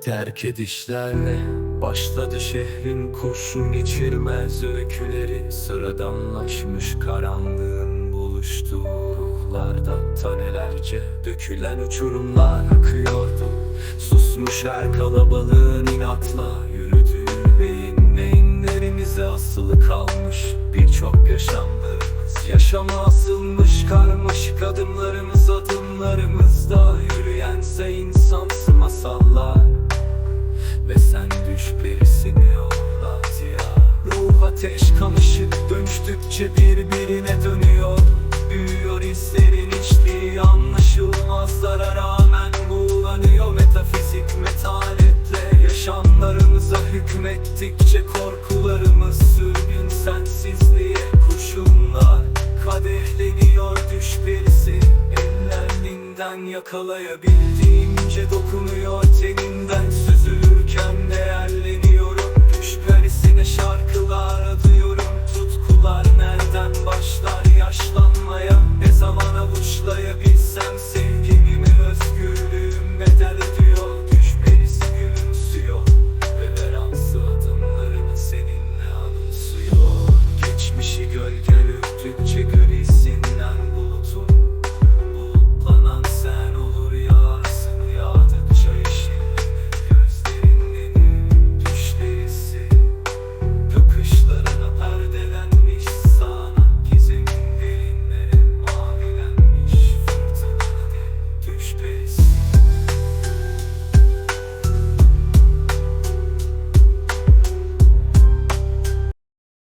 terk edişlerle Başladı şehrin kurşun geçirmez öyküleri. Sıradanlaşmış karanlığın buluştuğu ruhlarda Tanelerce dökülen uçurumlar akıyordu. Susmuş her kalabalığın inatla yürüdüğü beyin Beyinlerimize asılı kalmış. Birçok yaşamlarımız Yaşama asılmış karmaşık adımlarımız Adımlarımızda yürüyense insansı masallar sen düş birisini yollat ya. Ruh ateş kan ışık dönüştükçe birbirine dönüyor. Büyüyor hislerin hiçbiri anlaşılmazlara rağmen Buğulanıyor metafizik metaletle. Yaşamlarımıza hükmettikçe korkularımız sürgün sensizliğe kurşunlar. Kadehleniyor düş birisi Ellerinden yakalayabildiğimce dokunuyor